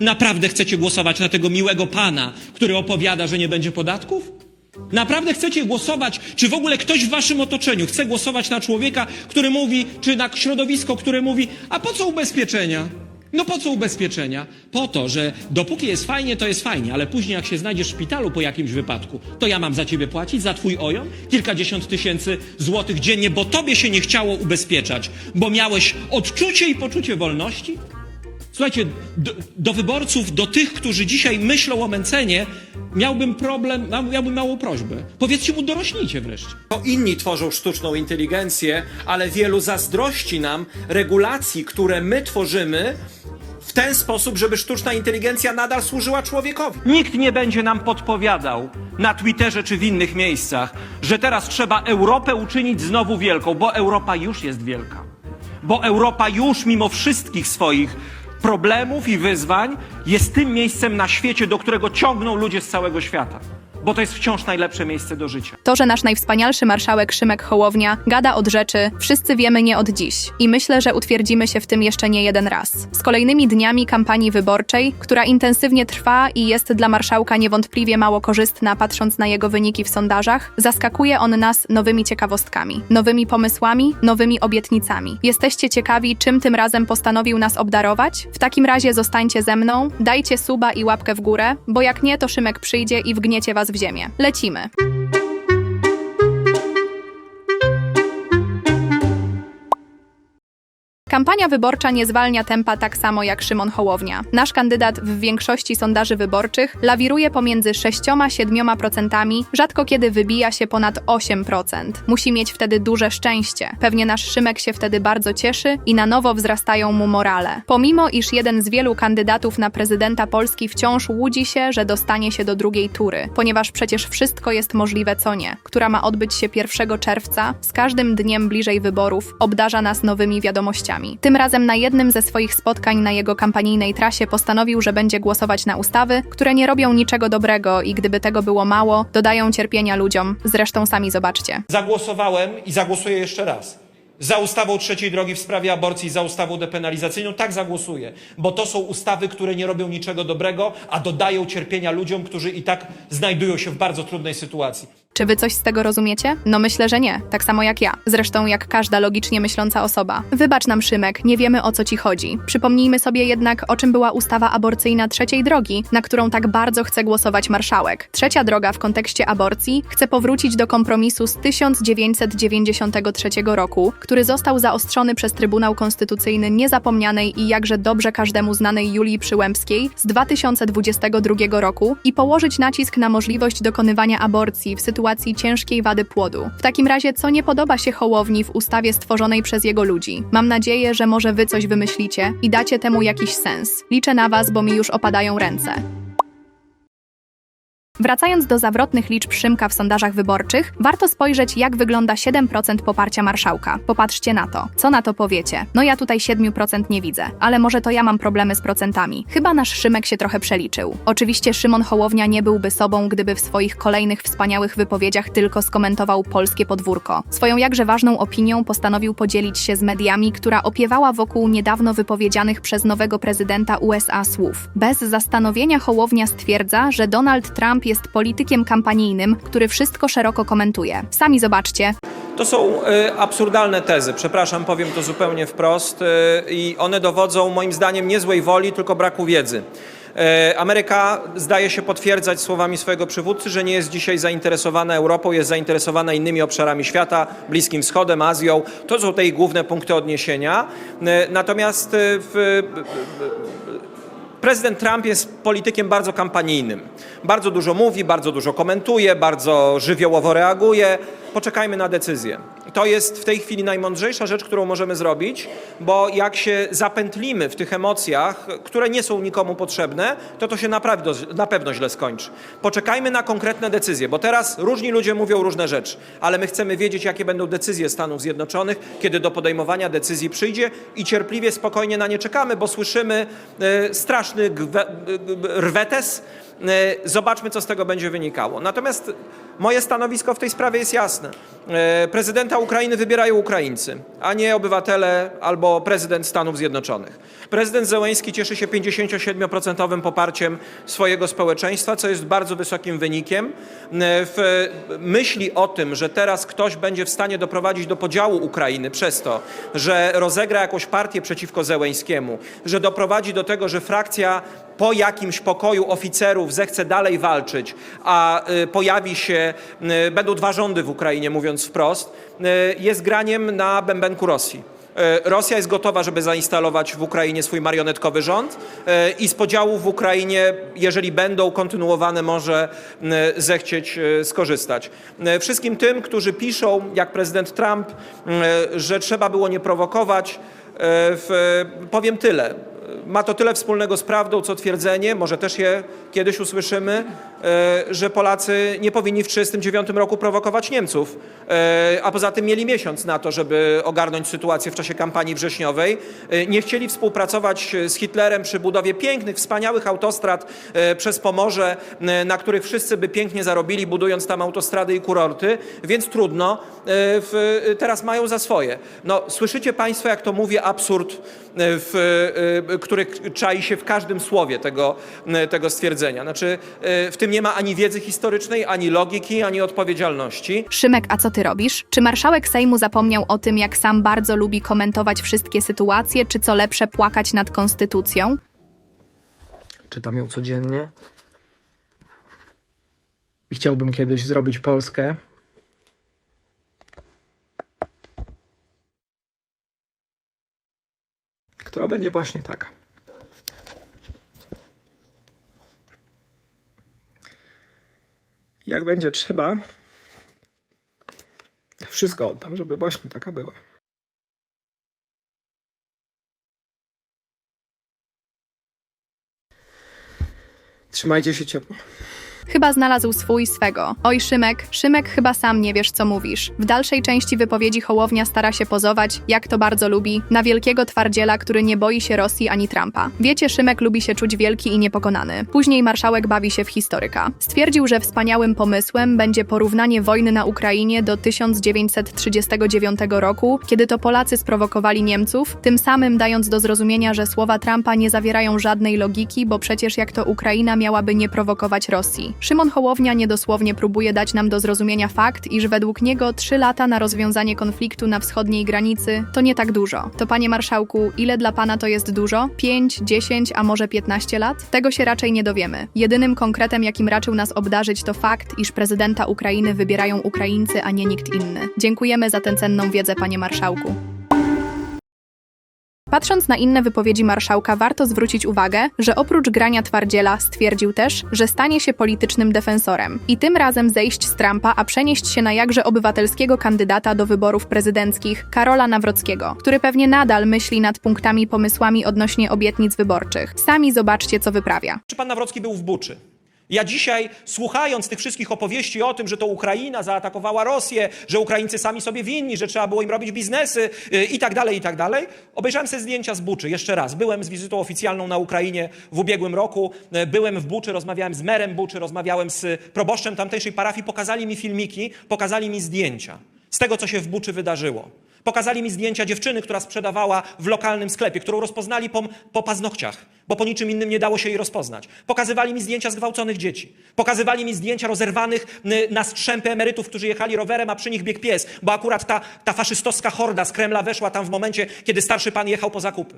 Naprawdę chcecie głosować na tego miłego pana, który opowiada, że nie będzie podatków? Naprawdę chcecie głosować, czy w ogóle ktoś w waszym otoczeniu chce głosować na człowieka, który mówi, czy na środowisko, które mówi, a po co ubezpieczenia? No po co ubezpieczenia? Po to, że dopóki jest fajnie, to jest fajnie, ale później jak się znajdziesz w szpitalu po jakimś wypadku, to ja mam za ciebie płacić, za twój ojon, kilkadziesiąt tysięcy złotych dziennie, bo tobie się nie chciało ubezpieczać, bo miałeś odczucie i poczucie wolności? Słuchajcie, do, do wyborców, do tych, którzy dzisiaj myślą o Mencenie, miałbym problem, miałbym małą prośbę. Powiedzcie mu, dorośnijcie wreszcie. To inni tworzą sztuczną inteligencję, ale wielu zazdrości nam regulacji, które my tworzymy w ten sposób, żeby sztuczna inteligencja nadal służyła człowiekowi. Nikt nie będzie nam podpowiadał na Twitterze czy w innych miejscach, że teraz trzeba Europę uczynić znowu wielką, bo Europa już jest wielka. Bo Europa już mimo wszystkich swoich problemów i wyzwań jest tym miejscem na świecie, do którego ciągną ludzie z całego świata. Bo to jest wciąż najlepsze miejsce do życia. To, że nasz najwspanialszy marszałek Szymek Hołownia gada od rzeczy, wszyscy wiemy nie od dziś. I myślę, że utwierdzimy się w tym jeszcze nie jeden raz. Z kolejnymi dniami kampanii wyborczej, która intensywnie trwa i jest dla marszałka niewątpliwie mało korzystna, patrząc na jego wyniki w sondażach, zaskakuje on nas nowymi ciekawostkami, nowymi pomysłami, nowymi obietnicami. Jesteście ciekawi, czym tym razem postanowił nas obdarować? W takim razie zostańcie ze mną, dajcie suba i łapkę w górę, bo jak nie, to Szymek przyjdzie i wgniecie was w ziemię. Lecimy. Kampania wyborcza nie zwalnia tempa tak samo jak Szymon Hołownia. Nasz kandydat w większości sondaży wyborczych lawiruje pomiędzy 6-7%, rzadko kiedy wybija się ponad 8%. Musi mieć wtedy duże szczęście. Pewnie nasz Szymek się wtedy bardzo cieszy i na nowo wzrastają mu morale. Pomimo iż jeden z wielu kandydatów na prezydenta Polski wciąż łudzi się, że dostanie się do drugiej tury, ponieważ przecież wszystko jest możliwe co nie, która ma odbyć się 1 czerwca, z każdym dniem bliżej wyborów obdarza nas nowymi wiadomościami. Tym razem na jednym ze swoich spotkań na jego kampanijnej trasie postanowił, że będzie głosować na ustawy, które nie robią niczego dobrego i gdyby tego było mało, dodają cierpienia ludziom. Zresztą sami zobaczcie. Zagłosowałem i zagłosuję jeszcze raz. Za ustawą trzeciej drogi w sprawie aborcji, za ustawą depenalizacyjną, tak zagłosuję, bo to są ustawy, które nie robią niczego dobrego, a dodają cierpienia ludziom, którzy i tak znajdują się w bardzo trudnej sytuacji. Czy wy coś z tego rozumiecie? No myślę, że nie. Tak samo jak ja. Zresztą jak każda logicznie myśląca osoba. Wybacz nam, Szymek, nie wiemy o co ci chodzi. Przypomnijmy sobie jednak, o czym była ustawa aborcyjna trzeciej drogi, na którą tak bardzo chce głosować marszałek. Trzecia droga w kontekście aborcji chce powrócić do kompromisu z 1993 roku, który został zaostrzony przez Trybunał Konstytucyjny niezapomnianej i jakże dobrze każdemu znanej Julii Przyłębskiej z 2022 roku i położyć nacisk na możliwość dokonywania aborcji w sytuacji ciężkiej wady płodu. W takim razie, co nie podoba się Hołowni w ustawie stworzonej przez jego ludzi? Mam nadzieję, że może wy coś wymyślicie i dacie temu jakiś sens. Liczę na was, bo mi już opadają ręce. Wracając do zawrotnych liczb Szymka w sondażach wyborczych, warto spojrzeć, jak wygląda 7% poparcia marszałka. Popatrzcie na to. Co na to powiecie? No ja tutaj 7% nie widzę, ale może to ja mam problemy z procentami. Chyba nasz Szymek się trochę przeliczył. Oczywiście Szymon Hołownia nie byłby sobą, gdyby w swoich kolejnych wspaniałych wypowiedziach tylko skomentował polskie podwórko. Swoją jakże ważną opinią postanowił podzielić się z mediami, która opiewała wokół niedawno wypowiedzianych przez nowego prezydenta USA słów. Bez zastanowienia Hołownia stwierdza, że Donald Trump jest politykiem kampanijnym, który wszystko szeroko komentuje. Sami zobaczcie. To są e, absurdalne tezy, przepraszam, powiem to zupełnie wprost, e, i one dowodzą moim zdaniem nie złej woli, tylko braku wiedzy. E, Ameryka zdaje się potwierdzać słowami swojego przywódcy, że nie jest dzisiaj zainteresowana Europą, jest zainteresowana innymi obszarami świata, Bliskim Wschodem, Azją. To są te jej główne punkty odniesienia. Natomiast w, Prezydent Trump jest politykiem bardzo kampanijnym. Bardzo dużo mówi, bardzo dużo komentuje, bardzo żywiołowo reaguje. Poczekajmy na decyzję. To jest w tej chwili najmądrzejsza rzecz, którą możemy zrobić, bo jak się zapętlimy w tych emocjach, które nie są nikomu potrzebne, to to się naprawdę, na pewno źle skończy. Poczekajmy na konkretne decyzje, bo teraz różni ludzie mówią różne rzeczy, ale my chcemy wiedzieć, jakie będą decyzje Stanów Zjednoczonych, kiedy do podejmowania decyzji przyjdzie i cierpliwie, spokojnie na nie czekamy, bo słyszymy e, straszny rwetes Zobaczmy, co z tego będzie wynikało. Natomiast moje stanowisko w tej sprawie jest jasne. E, Prezydenta Ukrainy wybierają Ukraińcy, a nie obywatele albo prezydent Stanów Zjednoczonych. Prezydent Zełenski cieszy się 57% poparciem swojego społeczeństwa, co jest bardzo wysokim wynikiem. E, W myśli o tym, że teraz ktoś będzie w stanie doprowadzić do podziału Ukrainy przez to, że rozegra jakąś partię przeciwko Zełenskiemu, że doprowadzi do tego, że frakcja po jakimś pokoju oficerów zechce dalej walczyć, a y, pojawi się, y, będą dwa rządy w Ukrainie, mówiąc wprost, y, jest graniem na bębenku Rosji. Rosja jest gotowa, żeby zainstalować w Ukrainie swój marionetkowy rząd i z podziałów w Ukrainie, jeżeli będą kontynuowane, może zechcieć skorzystać. Wszystkim tym, którzy piszą, jak prezydent Trump, że trzeba było nie prowokować, powiem tyle. Ma to tyle wspólnego z prawdą, co twierdzenie, może też je kiedyś usłyszymy, że Polacy nie powinni w 1939 roku prowokować Niemców, e, a poza tym mieli miesiąc na to, żeby ogarnąć sytuację w czasie kampanii wrześniowej. E, Nie chcieli współpracować z Hitlerem przy budowie pięknych, wspaniałych autostrad e, przez Pomorze, e, na których wszyscy by pięknie zarobili, budując tam autostrady i kurorty, więc trudno. E, teraz mają za swoje. No, słyszycie Państwo, jak to mówię, absurd, e, w, e, który czai się w każdym słowie tego, e, tego stwierdzenia. Znaczy, e, w tym nie ma ani wiedzy historycznej, ani logiki, ani odpowiedzialności. Szymek, a co ty robisz? Czy marszałek Sejmu zapomniał o tym, jak sam bardzo lubi komentować wszystkie sytuacje, czy co lepsze płakać nad konstytucją? Czytam ją codziennie. I chciałbym kiedyś zrobić Polskę. Która będzie właśnie taka. Jak będzie trzeba, wszystko oddam, żeby właśnie taka była. Trzymajcie się ciepło. Chyba znalazł swój swego. Oj, Szymek, Szymek, chyba sam nie wiesz, co mówisz. W dalszej części wypowiedzi Hołownia stara się pozować, jak to bardzo lubi, na wielkiego twardziela, który nie boi się Rosji ani Trumpa. Wiecie, Szymek lubi się czuć wielki i niepokonany. Później marszałek bawi się w historyka. Stwierdził, że wspaniałym pomysłem będzie porównanie wojny na Ukrainie do 1939 roku, kiedy to Polacy sprowokowali Niemców, tym samym dając do zrozumienia, że słowa Trumpa nie zawierają żadnej logiki, bo przecież jak to Ukraina miałaby nie prowokować Rosji. Szymon Hołownia niedosłownie próbuje dać nam do zrozumienia fakt, iż według niego trzy lata na rozwiązanie konfliktu na wschodniej granicy to nie tak dużo. To panie marszałku, ile dla pana to jest dużo? 5, 10, a może 15 lat? Tego się raczej nie dowiemy. Jedynym konkretem, jakim raczył nas obdarzyć, to fakt, iż prezydenta Ukrainy wybierają Ukraińcy, a nie nikt inny. Dziękujemy za tę cenną wiedzę, panie marszałku. Patrząc na inne wypowiedzi marszałka, warto zwrócić uwagę, że oprócz grania twardziela stwierdził też, że stanie się politycznym defensorem i tym razem zejść z Trumpa, a przenieść się na jakże obywatelskiego kandydata do wyborów prezydenckich, Karola Nawrockiego, który pewnie nadal myśli nad punktami pomysłami odnośnie obietnic wyborczych. Sami zobaczcie, co wyprawia. Czy pan Nawrocki był w Buczy? Ja dzisiaj, słuchając tych wszystkich opowieści o tym, że to Ukraina zaatakowała Rosję, że Ukraińcy sami sobie winni, że trzeba było im robić biznesy yy, i tak dalej, i tak dalej, obejrzałem sobie zdjęcia z Buczy. Jeszcze raz, byłem z wizytą oficjalną na Ukrainie w ubiegłym roku, yy, byłem w Buczy, rozmawiałem z merem Buczy, rozmawiałem z proboszczem tamtejszej parafii, pokazali mi filmiki, pokazali mi zdjęcia z tego, co się w Buczy wydarzyło. Pokazali mi zdjęcia dziewczyny, która sprzedawała w lokalnym sklepie, którą rozpoznali po, po paznokciach, bo po niczym innym nie dało się jej rozpoznać. Pokazywali mi zdjęcia zgwałconych dzieci. Pokazywali mi zdjęcia rozerwanych na strzępy emerytów, którzy jechali rowerem, a przy nich biegł pies, bo akurat ta, ta faszystowska horda z Kremla weszła tam w momencie, kiedy starszy pan jechał po zakupy.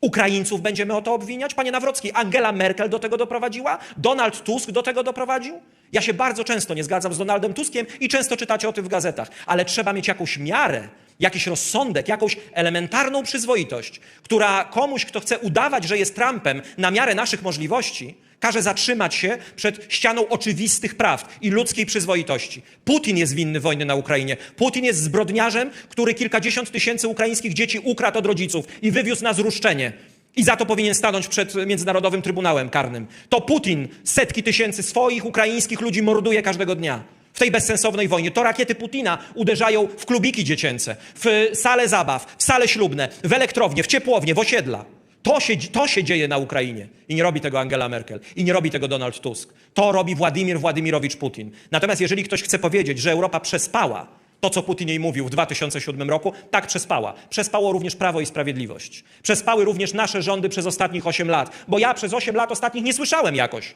Ukraińców będziemy o to obwiniać? Panie Nawrocki, Angela Merkel do tego doprowadziła? Donald Tusk do tego doprowadził? Ja się bardzo często nie zgadzam z Donaldem Tuskiem i często czytacie o tym w gazetach, ale trzeba mieć jakąś miarę, jakiś rozsądek, jakąś elementarną przyzwoitość, która komuś, kto chce udawać, że jest Trumpem na miarę naszych możliwości, każe zatrzymać się przed ścianą oczywistych prawd i ludzkiej przyzwoitości. Putin jest winny wojny na Ukrainie. Putin jest zbrodniarzem, który kilkadziesiąt tysięcy ukraińskich dzieci ukradł od rodziców i wywiózł na zruszczenie. I za to powinien stanąć przed Międzynarodowym Trybunałem Karnym. To Putin setki tysięcy swoich ukraińskich ludzi morduje każdego dnia. W tej bezsensownej wojnie. To rakiety Putina uderzają w klubiki dziecięce, w sale zabaw, w sale ślubne, w elektrownie, w ciepłownie, w osiedla. To się, to się dzieje na Ukrainie. I nie robi tego Angela Merkel. I nie robi tego Donald Tusk. To robi Władimir Władimirowicz Putin. Natomiast jeżeli ktoś chce powiedzieć, że Europa przespała to, co Putin jej mówił w 2007 roku, tak przespała. Przespało również Prawo i Sprawiedliwość. Przespały również nasze rządy przez ostatnich 8 lat. Bo ja przez 8 lat ostatnich nie słyszałem jakoś.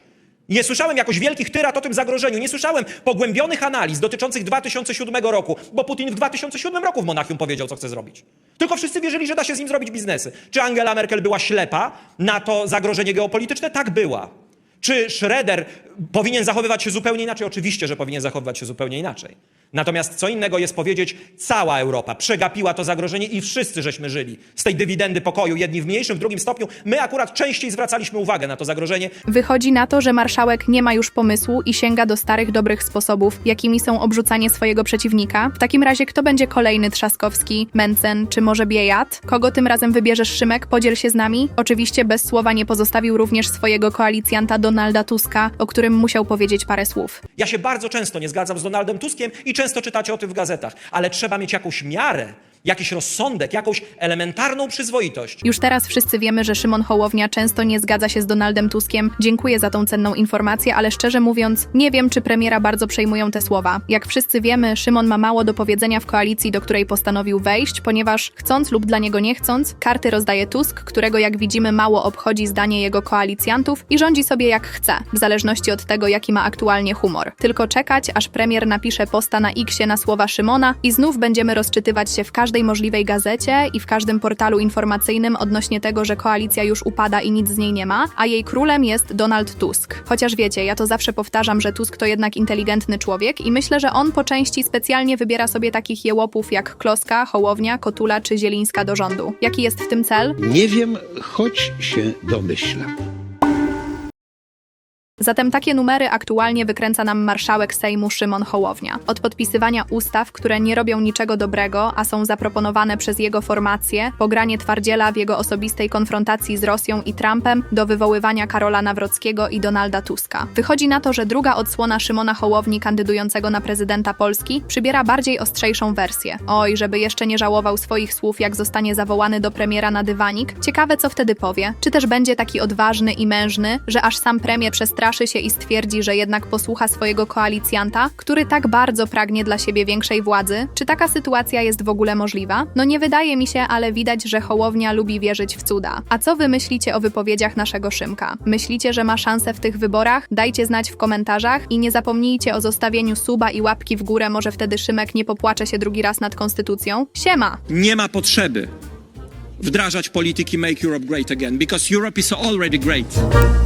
Nie słyszałem jakoś wielkich tyrat o tym zagrożeniu. Nie słyszałem pogłębionych analiz dotyczących 2007 roku, bo Putin w 2007 roku w Monachium powiedział, co chce zrobić. Tylko wszyscy wierzyli, że da się z nim zrobić biznesy. Czy Angela Merkel była ślepa na to zagrożenie geopolityczne? Tak była. Czy Schroeder powinien zachowywać się zupełnie inaczej? Oczywiście, że powinien zachowywać się zupełnie inaczej. Natomiast co innego jest powiedzieć, cała Europa przegapiła to zagrożenie i wszyscy żeśmy żyli z tej dywidendy pokoju, jedni w mniejszym, w drugim stopniu. My akurat częściej zwracaliśmy uwagę na to zagrożenie, Wychodzi na to, że marszałek nie ma już pomysłu i sięga do starych, dobrych sposobów, jakimi są obrzucanie swojego przeciwnika. W takim razie kto będzie kolejny Trzaskowski, Mencen czy może Biejat? Kogo tym razem wybierzesz Szymek? Podziel się z nami. Oczywiście bez słowa nie pozostawił również swojego koalicjanta Donalda Tuska, o którym musiał powiedzieć parę słów. Ja się bardzo często nie zgadzam z Donaldem Tuskiem i często czytacie o tym w gazetach, ale trzeba mieć jakąś miarę, jakiś rozsądek, jakąś elementarną przyzwoitość. Już teraz wszyscy wiemy, że Szymon Hołownia często nie zgadza się z Donaldem Tuskiem. Dziękuję za tą cenną informację, ale szczerze mówiąc, nie wiem, czy premiera bardzo przejmują te słowa. Jak wszyscy wiemy, Szymon ma mało do powiedzenia w koalicji, do której postanowił wejść, ponieważ chcąc lub dla niego nie chcąc, karty rozdaje Tusk, którego jak widzimy mało obchodzi zdanie jego koalicjantów i rządzi sobie jak chce, w zależności od tego, jaki ma aktualnie humor. Tylko czekać, aż premier napisze posta na Xie na słowa Szymona i znów będziemy rozczytywać się w każdej możliwej gazecie i w każdym portalu informacyjnym odnośnie tego, że koalicja już upada i nic z niej nie ma, a jej królem jest Donald Tusk. Chociaż wiecie, ja to zawsze powtarzam, że Tusk to jednak inteligentny człowiek i myślę, że on po części specjalnie wybiera sobie takich jełopów jak Kloska, Hołownia, Kotula czy Zielińska do rządu. Jaki jest w tym cel? Nie wiem, choć się domyślam. Zatem takie numery aktualnie wykręca nam marszałek Sejmu Szymon Hołownia. Od podpisywania ustaw, które nie robią niczego dobrego, a są zaproponowane przez jego formację, pogranie twardziela w jego osobistej konfrontacji z Rosją i Trumpem, do wywoływania Karola Nawrockiego i Donalda Tuska. Wychodzi na to, że druga odsłona Szymona Hołowni kandydującego na prezydenta Polski przybiera bardziej ostrzejszą wersję. Oj, żeby jeszcze nie żałował swoich słów, jak zostanie zawołany do premiera na dywanik. Ciekawe, co wtedy powie. Czy też będzie taki odważny i mężny, że aż sam premier przestraszy się i stwierdzi, że jednak posłucha swojego koalicjanta, który tak bardzo pragnie dla siebie większej władzy? Czy taka sytuacja jest w ogóle możliwa? No nie wydaje mi się, ale widać, że Hołownia lubi wierzyć w cuda. A co wy myślicie o wypowiedziach naszego Szymka? Myślicie, że ma szansę w tych wyborach? Dajcie znać w komentarzach i nie zapomnijcie o zostawieniu suba i łapki w górę, może wtedy Szymek nie popłacze się drugi raz nad konstytucją. Siema! Nie ma potrzeby wdrażać polityki Make Europe Great Again, because Europe is already great.